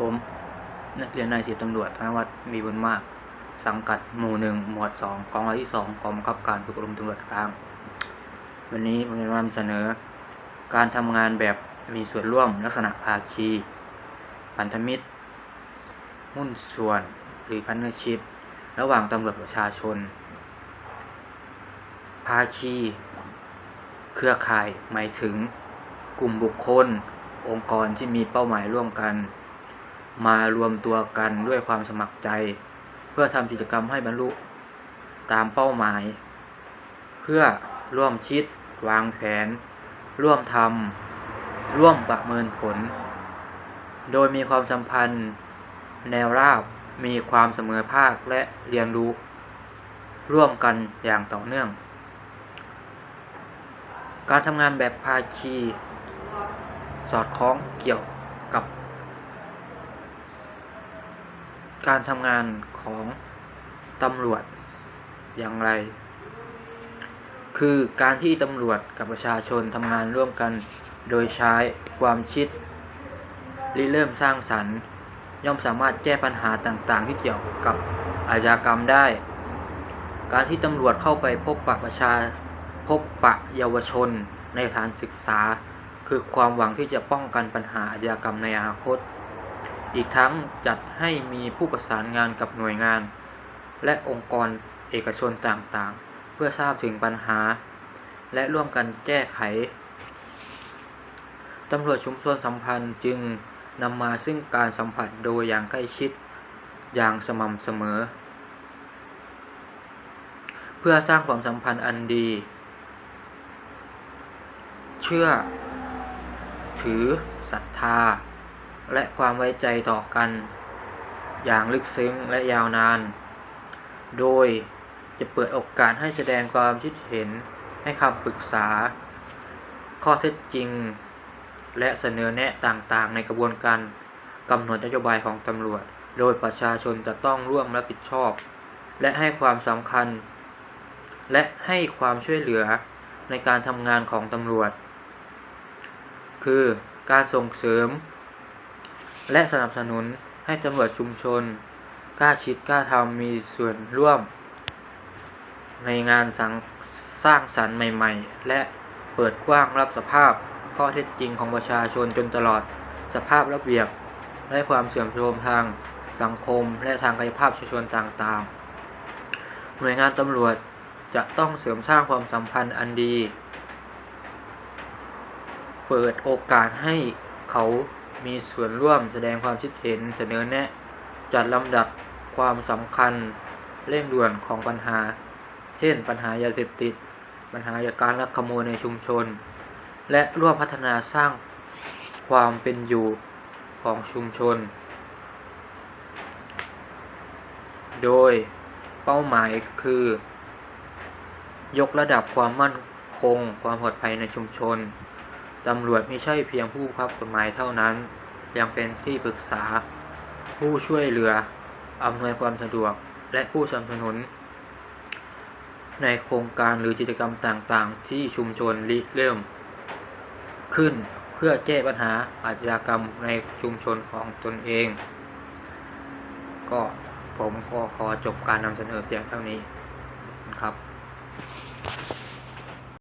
ผมนักเรียนนายสิบตำรวจธนวัฒน์มีบุญมาก สังกัดหมู่หนึ่งหมวดสองกองร้อยที่สองกองบังคับการฝึกอบรมตำรวจกลาง วันนี้ผมจะนำเสนอ การทำงานแบบมีส่วนร่วมลักษณะภาคีพันธมิตร หุ้นส่วน หรือพันธชิพระหว่างตำรวจประชาชน ภาคี เครือข่ายหมายถึงกลุ่มบุคคล องค์กรที่มีเป้าหมายร่วมกัน มารวมตัวกันด้วยความสมัครใจ เพื่อทำกิจกรรมให้บรรลุตามเป้าหมาย เพื่อร่วมคิด วางแผน ร่วมทำร่วมประเมินผล โดยมีความสัมพันธ์ แนวราบมีความเสมอภาคและเรียนรู้ ร่วมกันอย่างต่อเนื่อง การทำงานแบบภาคี สอดคล้องเกี่ยวกับ การทำงานของตำรวจอย่างไร คือการที่ตำรวจกับประชาชนทำงานร่วมกัน โดยใช้ความคิดริเริ่มสร้างสรรค์ย่อมสามารถแก้ปัญหาต่างๆ ที่เกี่ยวกับอาชญากรรมได้ การที่ตำรวจเข้าไปพบปะประชาพบปะเยาวชนในสถานศึกษา คือความหวังที่จะป้องกันปัญหาอาชญากรรมในอนาคต อีกทั้งจัดให้มีผู้ประสานงานกับหน่วยงาน และองค์กรเอกชนต่างๆ เพื่อทราบถึงปัญหา และร่วมกันแก้ไขตำรวจชุมชนสัมพันธ์จึงนำมาซึ่งการสัมผัสโดยอย่างใกล้ชิดอย่างสม่ำเสมอ เพื่อสร้างความสัมพันธ์อันดี เชื่อ ถือศรัทธา และความไว้ใจต่อกัน อย่างลึกซึ้งและยาวนาน โดยจะเปิดโอกาสให้แสดงความคิดเห็นให้คำปรึกษา ข้อเท็จจริง และเสนอแนะต่างๆ ในกระบวนการกำหนดนโยบายของตำรวจ โดยประชาชนจะต้องร่วมรับผิดชอบ และให้ความสำคัญ และให้ความช่วยเหลือในการทำงานของตำรวจ คือการส่งเสริม และสนับสนุนให้ตำรวจชุมชน กล้าคิดกล้าทำมีส่วนร่วม ในงานสังสร้างสรรค์ใหม่ ๆ และเปิดกว้างรับสภาพข้อเท็จจริงของประชาชนจนตลอดสภาพระเบียบ และความเสื่อมโทรมทางสังคมและทางกายภาพชุมชนต่างๆ หน่วยงานตำรวจจะต้องเสริมสร้างความสัมพันธ์อันดี เปิดโอกาสให้เขา มีส่วนร่วมแสดงความคิดเห็นเสนอแนะ จัดลำดับความสำคัญเร่งด่วนของปัญหา เช่น ปัญหายาเสพติด ปัญหาาการลักขโมยในชุมชน และร่วมพัฒนาสร้างความเป็นอยู่ของชุมชน โดยเป้าหมายคือ ยกระดับความมั่นคง ความปลอดภัยในชุมชน ตำรวจไม่ใช่เพียงผู้บังคับกฎหมายเท่านั้น ยังเป็นที่ปรึกษา ผู้ช่วยเหลืออำนวยความสะดวกและผู้สนับสนุน ในโครงการหรือกิจกรรมต่างๆ ที่ชุมชนริเริ่ม ขึ้นเพื่อแก้ปัญหาอาชญากรรมในชุมชนของตนเอง ก็ผมขอขอจบการนำเสนอเพียงเท่านี้นะครับ